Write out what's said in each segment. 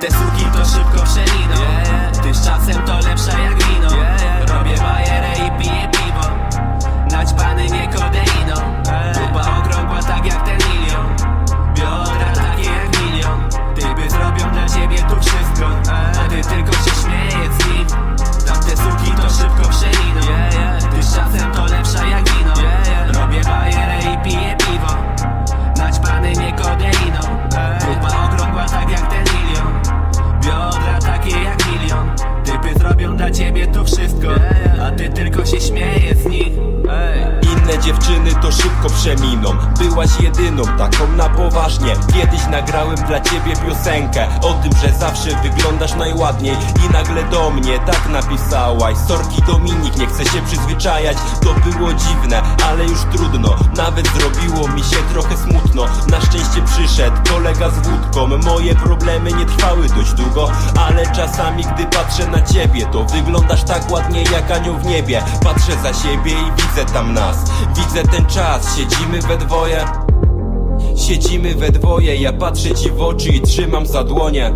Te suki to szybko przelino Ty czasem to lepsza jak wino. Dla ciebie to wszystko, a ty tylko się śmiejesz z nich. Inne dziewczyny to szybko przeminą. Byłaś jedyną, taką na poważnie. Kiedyś nagrałem dla ciebie piosenkę O tym, że zawsze wyglądasz najładniej. I nagle do mnie tak napisałaś Sorki Dominik, nie chcę się przyzwyczajać. To było dziwne, ale już trudno. Nawet zrobiło mi się trochę smutno. Na szczęście przyszedł kolega z wód Moje problemy nie trwały dość długo Ale czasami, gdy patrzę na ciebie To wyglądasz tak ładnie jak anioł w niebie. Patrzę za siebie i widzę tam nas. Widzę ten czas, siedzimy we dwoje. Siedzimy we dwoje, ja patrzę ci w oczy i trzymam za dłonie.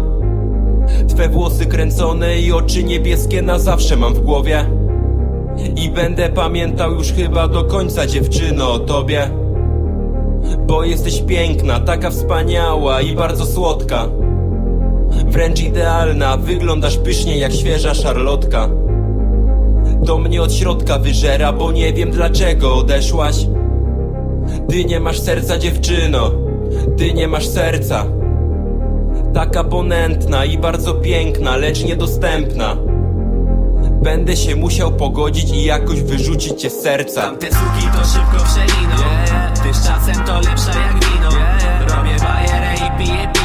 Twe włosy kręcone i oczy niebieskie na zawsze mam w głowie. I będę pamiętał już chyba do końca dziewczyno o tobie Bo jesteś piękna, taka wspaniała i bardzo słodka. Wręcz idealna, wyglądasz pysznie jak świeża szarlotka. To mnie od środka wyżera, bo nie wiem dlaczego odeszłaś. Ty nie masz serca dziewczyno, ty nie masz serca. Taka ponętna i bardzo piękna, lecz niedostępna Będę się musiał pogodzić i jakoś wyrzucić cię z serca. Tamte suki to szybko przeliną Ty z czasem to lepsza jak wino. Robię bajerę i piję piwo